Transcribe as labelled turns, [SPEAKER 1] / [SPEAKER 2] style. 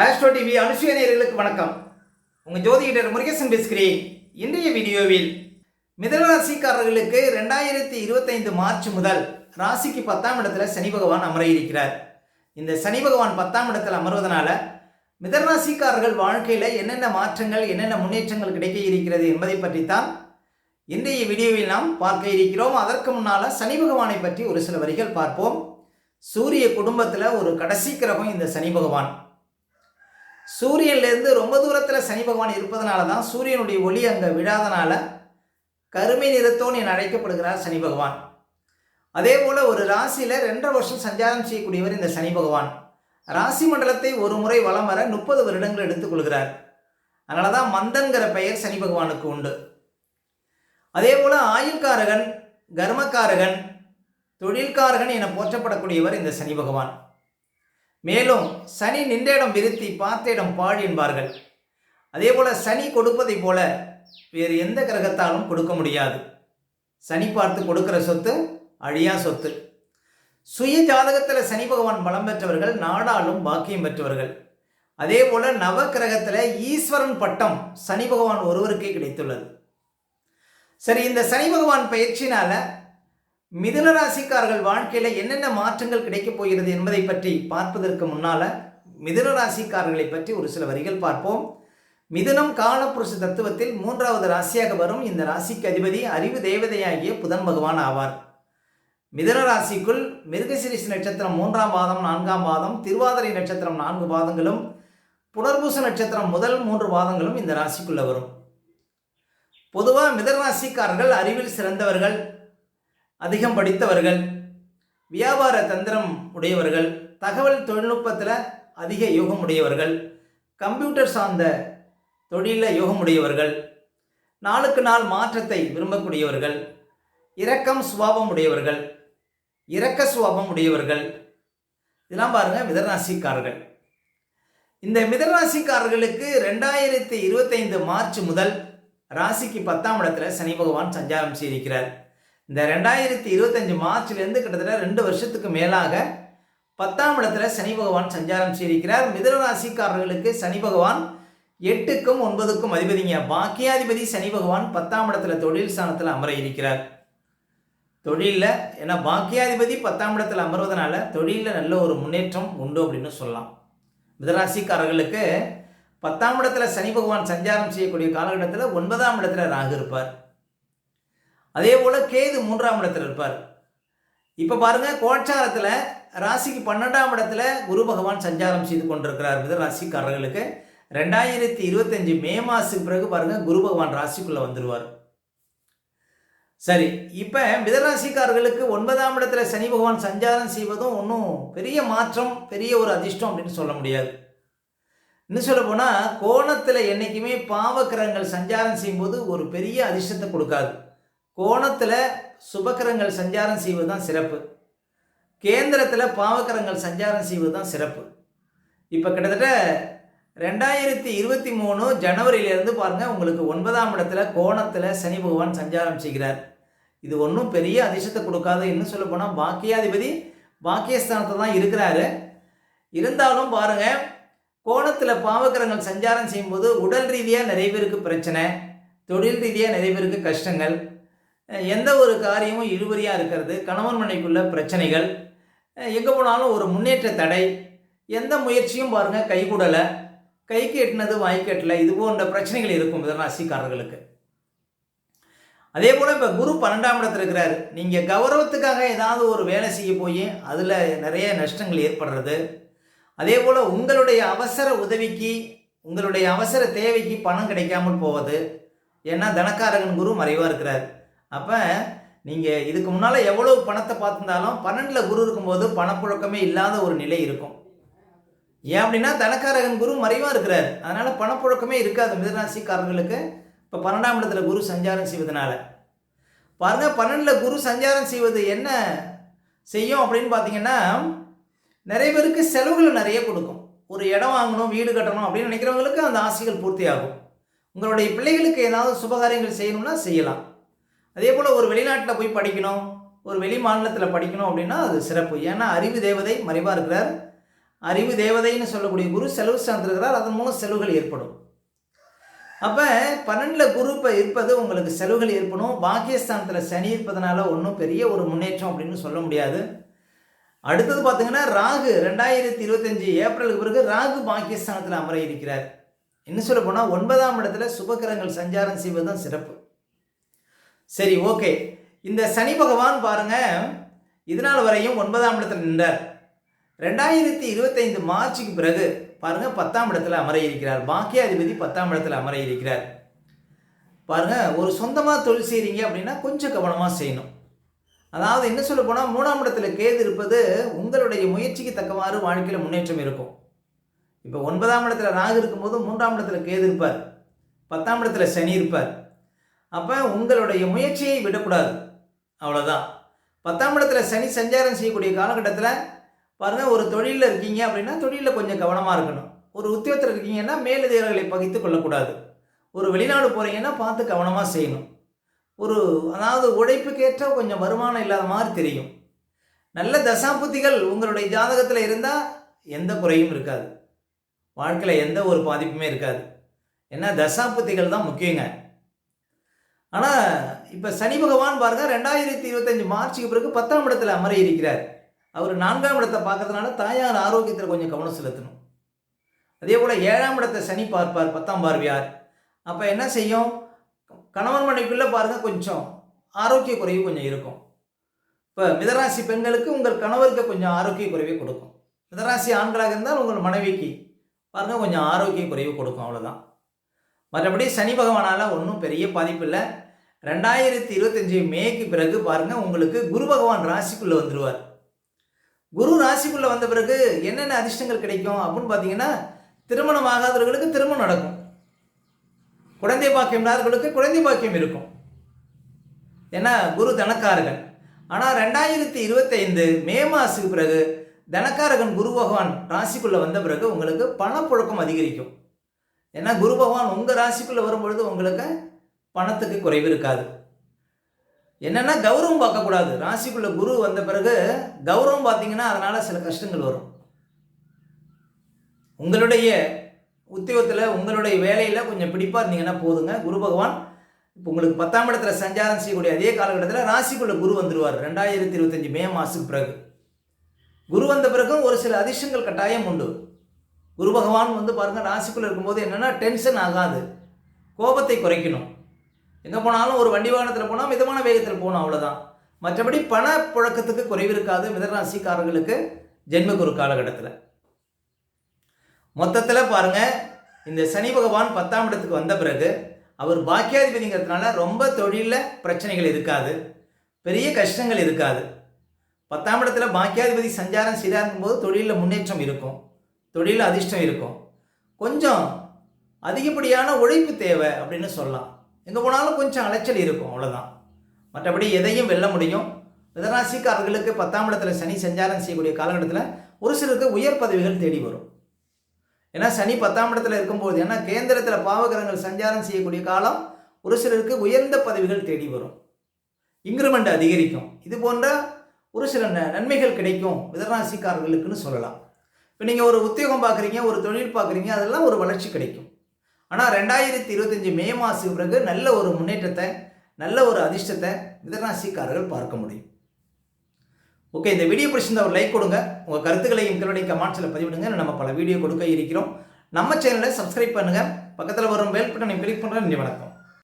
[SPEAKER 1] Astro TV அனுஷிய நேர்களுக்கு வணக்கம். உங்கள் ஜோதிடர் முருகேசன் பேசுகிறேன். இன்றைய வீடியோவில் மிதனராசிக்காரர்களுக்கு ரெண்டாயிரத்தி இருபத்தைந்து மார்ச் முதல் ராசிக்கு பத்தாம் இடத்துல சனி பகவான் அமர இருக்கிறார். இந்த சனி பகவான் பத்தாம் இடத்தில் அமர்வதனால மிதனராசிக்காரர்கள் வாழ்க்கையில் என்னென்ன மாற்றங்கள் என்னென்ன முன்னேற்றங்கள் கிடைக்க இருக்கிறது என்பதை பற்றித்தான் இன்றைய வீடியோவில் நாம் பார்க்க இருக்கிறோம். அதற்கு முன்னால் சனி பகவானை பற்றி ஒரு சில வரிகள் பார்ப்போம். சூரிய குடும்பத்தில் ஒரு கடைசி கிரகம் இந்த சனி பகவான். சூரியன்லேருந்து ரொம்ப தூரத்தில் சனி பகவான் இருப்பதனால தான் சூரியனுடைய ஒளி அங்கே விழாதனால கருமை நிறத்தோன் என அழைக்கப்படுகிறார் சனி பகவான். அதே போல் ஒரு ராசியில் ரெண்டரை வருஷம் சஞ்சாரம் செய்யக்கூடியவர் இந்த சனி பகவான். ராசி மண்டலத்தை ஒரு முறை வலம் வர முப்பது வருடங்கள் எடுத்துக்கொள்கிறார் அதனால தான் மந்தன்கிற பெயர் சனி பகவானுக்கு உண்டு. அதே போல் ஆயுள்காரகன் கர்மக்காரகன் தொழில்காரகன் என போற்றப்படக்கூடியவர் இந்த சனி பகவான். மேலும் சனி நின்ற இடம் விருத்தி பார்த்த இடம் பாழ் என்பார்கள். அதே போல் சனி கொடுப்பதைப் போல வேறு எந்த கிரகத்தாலும் கொடுக்க முடியாது. சனி பார்த்து கொடுக்கிற சொத்து அழியா சொத்து. சுய ஜாதகத்தில் சனி பகவான் பலம் பெற்றவர்கள் நாடாலும் பாக்கியம் பெற்றவர்கள். அதே போல் நவ கிரகத்தில் ஈஸ்வரன் பட்டம் சனி பகவான் ஒருவருக்கே கிடைத்துள்ளது. சரி இந்த சனி பகவான் பயிற்சினால மிதுன ராசிக்காரர்கள் வாழ்க்கையில் என்னென்ன மாற்றங்கள் கிடைக்கப் போகிறது என்பதை பற்றி பார்ப்பதற்கு முன்னால் மிதுன ராசிக்காரர்களை பற்றி ஒரு சில வரிகள் பார்ப்போம். மிதுனம் காலப்புருஷ தத்துவத்தில் மூன்றாவது ராசியாக வரும். இந்த ராசிக்கு அதிபதி அறிவு தேவதையாகிய புதன் பகவான் ஆவார். மிதுன ராசிக்குள் மிருகசிரிஷ் நட்சத்திரம் மூன்றாம் பாதம் நான்காம் பாதம் திருவாதிரை நட்சத்திரம் நான்கு பாதங்களும் புனர்பூச நட்சத்திரம் முதல் மூன்று பாதங்களும் இந்த ராசிக்குள்ளே வரும். பொதுவாக மிதன ராசிக்காரர்கள் அறிவில் சிறந்தவர்கள் அதிகம் படித்தவர்கள் வியாபார தந்திரம் உடையவர்கள் தகவல் தொழில்நுட்பத்தில் அதிக யோகம் உடையவர்கள் கம்ப்யூட்டர் சார்ந்த தொழிலில் யோகம் உடையவர்கள் நாளுக்கு நாள் மாற்றத்தை விரும்பக்கூடியவர்கள் இரக்கம் சுபாவம் உடையவர்கள் இரக்க சுபாவம் உடையவர்கள். இதெல்லாம் பாருங்கள் மிதராசிக்காரர்கள் இந்த மிதராசிக்காரர்களுக்கு ரெண்டாயிரத்தி இருபத்தைந்து மார்ச் முதல் ராசிக்கு பத்தாம் இடத்துல சனி பகவான் சஞ்சாரம் செய்திருக்கிறார். இந்த ரெண்டாயிரத்தி இருபத்தஞ்சு மார்ச்லேருந்து கிட்டத்தட்ட ரெண்டு வருஷத்துக்கு மேலாக பத்தாம் இடத்துல சனி பகவான் சஞ்சாரம் செய்திருக்கிறார். மிதனராசிக்காரர்களுக்கு சனி பகவான் எட்டுக்கும் ஒன்பதுக்கும் அதிபதிங்க. பாக்கியாதிபதி சனி பகவான் பத்தாம் இடத்துல தொழில் ஸ்தானத்தில் அமர இருக்கிறார் தொழிலில் ஏன்னா பாக்கியாதிபதி பத்தாம் இடத்துல அமர்வதனால தொழிலில் நல்ல ஒரு முன்னேற்றம் உண்டு அப்படின்னு சொல்லலாம். மிதராசிக்காரர்களுக்கு பத்தாம் இடத்துல சனி பகவான் சஞ்சாரம் செய்யக்கூடிய காலகட்டத்தில் ஒன்பதாம் இடத்துல ராகு இருப்பார். அதே போல் கேது மூன்றாம் இடத்துல இருப்பார். இப்போ பாருங்கள் கோட்சாரத்தில் ராசிக்கு பன்னெண்டாம் இடத்துல குரு பகவான் சஞ்சாரம் செய்து கொண்டிருக்கிறார் மித ராசிக்காரர்களுக்கு. ரெண்டாயிரத்தி இருபத்தஞ்சு மே மாதத்துக்கு பிறகு பாருங்கள் குரு பகவான் ராசிக்குள்ளே வந்துடுவார் சரி இப்போ மிதராசிக்காரர்களுக்கு ஒன்பதாம் இடத்துல சனி பகவான் சஞ்சாரம் செய்வதும் ஒன்றும் பெரிய மாற்றம் பெரிய ஒரு அதிர்ஷ்டம் அப்படின்னு சொல்ல முடியாது. இன்னும் சொல்ல போனால் கோணத்தில் என்றைக்குமே பாவக்கிரகங்கள் சஞ்சாரம் செய்யும்போது ஒரு பெரிய அதிர்ஷ்டத்தை கொடுக்காது. கோணத்தில் சுபக்கிரங்கள் சஞ்சாரம் செய்வது தான் சிறப்பு. கேந்திரத்தில் பாவக்கரங்கள் சஞ்சாரம் செய்வது தான் சிறப்பு. இப்போ கிட்டத்தட்ட ரெண்டாயிரத்தி இருபத்தி மூணு ஜனவரியிலேருந்து பாருங்கள் உங்களுக்கு ஒன்பதாம் இடத்துல கோணத்தில் சனி பகவான் சஞ்சாரம் செய்கிறார். இது ஒன்றும் பெரிய அதிர்ஷ்டத்தை கொடுக்காது இன்னும் சொல்ல போனால் பாக்கியாதிபதி பாக்கியஸ்தானத்தை தான் இருக்கிறாரு. இருந்தாலும் பாருங்கள் கோணத்தில் பாவக்கரங்கள் சஞ்சாரம் செய்யும்போது உடல் ரீதியாக நிறைய பேருக்கு பிரச்சனை தொழில் ரீதியாக நிறைய பேருக்கு கஷ்டங்கள் எந்த ஒரு காரியமும் இழுபறியாக இருக்கிறது கணவன் மனைக்குள்ள பிரச்சனைகள் எங்கே போனாலும் ஒரு முன்னேற்ற தடை எந்த முயற்சியும் பாருங்கள் கைகூடலை கைக்கு எட்டினது வாய்க்கு எட்டலை இது போன்ற பிரச்சனைகள் இருக்கும் ராசிக்காரர்களுக்கு அதே போல் இப்போ குரு பன்னெண்டாம் இடத்துல இருக்கிறாரு. நீங்கள் கௌரவத்துக்காக ஏதாவது ஒரு வேலை செய்ய போய் அதில் நிறைய நஷ்டங்கள் ஏற்படுறது. அதே போல் உங்களுடைய அவசர உதவிக்கு உங்களுடைய அவசர தேவைக்கு பணம் கிடைக்காமல் போவது. ஏன்னா தனக்காரகன் குரு மறைவாக இருக்கிறார். அப்போ நீங்கள் இதுக்கு முன்னால் எவ்வளோ பணத்தை பார்த்துருந்தாலும் பன்னெண்டில் குரு இருக்கும்போது பணப்புழக்கமே இல்லாத ஒரு நிலை இருக்கும். ஏன் அப்படின்னா தனக்காரகன் குரு மறைவாக இருக்கிறார். அதனால் பணப்புழக்கமே இருக்காது. மிதராசிக்காரர்களுக்கு இப்போ பன்னெண்டாம் இடத்துல குரு சஞ்சாரம் செய்வதனால. பாருங்கள் பன்னெண்டில் குரு சஞ்சாரம் செய்வது என்ன செய்யும் அப்படின்னு பார்த்தீங்கன்னா நிறைய பேருக்கு செலவுகள் நிறைய கொடுக்கும். ஒரு இடம் வாங்கணும் வீடு கட்டணும் அப்படின்னு நினைக்கிறவங்களுக்கு அந்த ஆசைகள் பூர்த்தி ஆகும் உங்களுடைய பிள்ளைகளுக்கு ஏதாவது சுபகாரியங்கள் செய்யணும்னா செய்யலாம். அதே போல் ஒரு வெளிநாட்டில் போய் படிக்கணும் ஒரு வெளி மாநிலத்தில் படிக்கணும் அப்படின்னா அது சிறப்பு. ஏன்னா அறிவு தேவதை மறைவாக இருக்கிறார். அறிவு தேவதைன்னு சொல்லக்கூடிய குரு செலவு சார்ந்திருக்கிறார் அதன் மூலம் செலவுகள் ஏற்படும். அப்போ பன்னெண்டில் குரு இப்போ இருப்பது உங்களுக்கு செலவுகள் ஏற்படும். பாக்கியஸ்தானத்தில் சனி இருப்பதனால ஒன்றும் பெரிய ஒரு முன்னேற்றம் அப்படின்னு சொல்ல முடியாது. அடுத்தது பார்த்தீங்கன்னா ராகு. ரெண்டாயிரத்தி இருபத்தஞ்சி ஏப்ரலுக்கு பிறகு ராகு பாக்கியஸ்தானத்தில் அமர இருக்கிறார். என்ன சொல்ல போனால் ஒன்பதாம் இடத்துல சுபகிரகங்கள் சஞ்சாரம் செய்வது தான் சிறப்பு. சரி ஓகே. இந்த சனி பகவான் பாருங்க இதனால் வரையும் ஒன்பதாம் இடத்துல நின்றார். ரெண்டாயிரத்தி இருபத்தைந்து மார்ச்சுக்கு பிறகு பாருங்க பத்தாம் இடத்துல அமர இருக்கிறார் பாக்கியாதிபதி பத்தாம் இடத்துல அமர இருக்கிறார் பாருங்க ஒரு சொந்தமாக தொழில் செய்கிறீங்க அப்படின்னா கொஞ்சம் கவனமாக செய்யணும். அதாவது என்ன சொல்ல போனால் மூணாம் இடத்துல கேது இருப்பது உங்களுடைய முயற்சிக்கு தக்கவாறு வாழ்க்கையில் முன்னேற்றம் இருக்கும். இப்போ ஒன்பதாம் இடத்துல ராகு இருக்கும்போது மூன்றாம் இடத்துல கேது இருப்பார். பத்தாம் இடத்துல சனி இருப்பார். அப்போ உங்களுடைய முயற்சியை விடக்கூடாது. அவ்வளோதான் பத்தாம் இடத்துல சனி சஞ்சாரம் செய்யக்கூடிய காலகட்டத்தில் பாருங்கள் ஒரு தொழிலில் இருக்கீங்க அப்படின்னா தொழிலில் கொஞ்சம் கவனமாக இருக்கணும். ஒரு உத்தியோகத்தில் இருக்கீங்கன்னா மேலதிகாரிகளை பகித்து கொள்ளக்கூடாது. ஒரு வெளிநாடு போகிறீங்கன்னா பார்த்து கவனமாக செய்யணும். ஒரு அதாவது உழைப்புக்கேற்ற கொஞ்சம் வருமானம் இல்லாத மாதிரி தெரியும். நல்ல தசாபுத்திகள் உங்களுடைய ஜாதகத்தில் இருந்தால் எந்த குறையும் இருக்காது. வாழ்க்கையில் எந்த ஒரு பாதிப்புமே இருக்காது. ஏன்னா தசாபுத்திகள் தான் முக்கியங்க. ஆனால் இப்போ சனி பகவான் பாருங்க ரெண்டாயிரத்தி இருபத்தஞ்சு மார்ச்சுக்கு பிறகு பத்தாம் இடத்துல அமர இருக்கிறார். அவர் நான்காம் இடத்தை பார்க்கறதுனால தாயார் ஆரோக்கியத்தில் கொஞ்சம் கவனம் செலுத்தணும். அதே போல் ஏழாம் இடத்தை சனி பார்ப்பார் பத்தாம் பார்வையார். அப்போ என்ன செய்யும்? கணவன் மனைவிக்குள்ளே பாருங்கள் கொஞ்சம் ஆரோக்கிய குறைவு கொஞ்சம் இருக்கும். இப்போ மிதராசி பெண்களுக்கு உங்கள் கணவருக்கு கொஞ்சம் ஆரோக்கிய குறைவை கொடுக்கும். மிதராசி ஆண்களாக இருந்தால் உங்கள் மனைவிக்கு பாருங்கள் கொஞ்சம் ஆரோக்கிய குறைவு கொடுக்கும் அவ்வளோதான் மற்றபடி சனி பகவானால் ஒன்றும் பெரிய பாதிப்பு இல்லை. ரெண்டாயிரத்தி இருபத்தஞ்சி மேக்கு பிறகு பாருங்கள் உங்களுக்கு குரு பகவான் ராசிக்குள்ளே வந்துடுவார் குரு ராசிக்குள்ளே வந்த பிறகு என்னென்ன அதிர்ஷ்டங்கள் கிடைக்கும் அப்படின்னு பார்த்தீங்கன்னா திருமணம் ஆகாதவர்களுக்கு திருமணம் நடக்கும். குழந்தை பாக்கியம் இல்லாதவர்களுக்கு குழந்தை பாக்கியம் இருக்கும். ஏன்னா குரு தனக்காரகன். ஆனால் ரெண்டாயிரத்தி இருபத்தைந்து மே மாதத்துக்கு பிறகு தனக்காரகன் குரு பகவான் ராசிக்குள்ளே வந்த பிறகு உங்களுக்கு பணப்புழக்கம் அதிகரிக்கும். ஏன்னா குரு பகவான் உங்கள் ராசிக்குள்ளே வரும்பொழுது உங்களுக்கு பணத்துக்கு குறைவு இருக்காது. என்னென்னா கௌரவம் பார்க்கக்கூடாது. ராசிக்குள்ளே குரு வந்த பிறகு கௌரவம் பார்த்தீங்கன்னா அதனால் சில கஷ்டங்கள் வரும். உங்களுடைய உத்தியோகத்தில் உங்களுடைய வேலையில் கொஞ்சம் பிடிப்பாக இருந்தீங்கன்னா போதுங்க. குரு பகவான் இப்போ உங்களுக்கு பத்தாம் இடத்துல சஞ்சாரம் செய்யக்கூடிய அதே காலகட்டத்தில் ராசிக்குள்ள குரு வந்துடுவார் ரெண்டாயிரத்தி இருபத்தஞ்சி மே மாதத்துக்கு பிறகு. குரு வந்த பிறகும் ஒரு சில அதிர்ஷ்டங்கள் கட்டாயம் உண்டு. குரு பகவான் வந்து பாருங்கள் ராசிக்குள்ளே இருக்கும்போது என்னென்னா டென்ஷன் ஆகாது. கோபத்தை குறைக்கணும். எங்கே போனாலும் ஒரு வண்டி வாகனத்தில் போனால் மிதமான வேகத்தில் போகணும் அவ்வளோதான் மற்றபடி பண புழக்கத்துக்கு குறைவு இருக்காது மிதராசிக்காரர்களுக்கு ஜென்மகுரு காலகட்டத்தில். மொத்தத்தில் பாருங்கள் இந்த சனி பகவான் பத்தாம் இடத்துக்கு வந்த பிறகு அவர் பாக்கியாதிபதிங்கிறதுனால ரொம்ப தொழிலில் பிரச்சனைகள் இருக்காது. பெரிய கஷ்டங்கள் இருக்காது. பத்தாம் இடத்துல பாக்கியாதிபதி சஞ்சாரம் செய்தாருக்கும் போது தொழிலில் முன்னேற்றம் இருக்கும். தொழில் அதிர்ஷ்டம் இருக்கும். கொஞ்சம் அதிகப்படியான உழைப்பு தேவை அப்படின்னு சொல்லலாம். எங்கே போனாலும் கொஞ்சம் அலைச்சல் இருக்கும் அவ்வளோதான் மற்றபடி எதையும் வெல்ல முடியும். மிதராசிக்காரர்களுக்கு பத்தாம் இடத்துல சனி சஞ்சாரம் செய்யக்கூடிய காலகட்டத்தில் ஒரு சிலருக்கு உயர் பதவிகள் தேடி வரும். ஏன்னா சனி பத்தாம் இடத்துல இருக்கும்போது ஏன்னா கேந்திரத்தில் பாவகிரகங்கள் சஞ்சாரம் செய்யக்கூடிய காலம் ஒரு சிலருக்கு உயர்ந்த பதவிகள் தேடி வரும். இன்க்ரிமெண்ட் அதிகரிக்கும். இது போன்ற ஒரு சில ந நன்மைகள் கிடைக்கும் மிதராசிக்காரர்களுக்குன்னு சொல்லலாம். இப்போ நீங்கள் ஒரு உத்தியோகம் பார்க்குறீங்க ஒரு தொழில் பார்க்குறீங்க அதெல்லாம் ஒரு வளர்ச்சி கிடைக்கும். ஆனால் ரெண்டாயிரத்தி இருபத்தஞ்சி மே மாதத்துக்கு பிறகு நல்ல ஒரு முன்னேற்றத்தை நல்ல ஒரு அதிர்ஷ்டத்தை மிதராசிக்காரர்கள் பார்க்க முடியும். ஓகே இந்த வீடியோ பிடிச்சிருந்தா ஒரு லைக் கொடுங்க. உங்கள் கருத்துக்களையும் எங்களுடைய கமெண்ட்ஸில் பதிவிடுங்க. நம்ம பல வீடியோ கொடுக்க இருக்கிறோம். நம்ம சேனலை சப்ஸ்கிரைப் பண்ணுங்கள் பக்கத்தில் வரும் பெல் பட்டனை கிளிக் பண்ணுறேன் நன்றி வணக்கம்.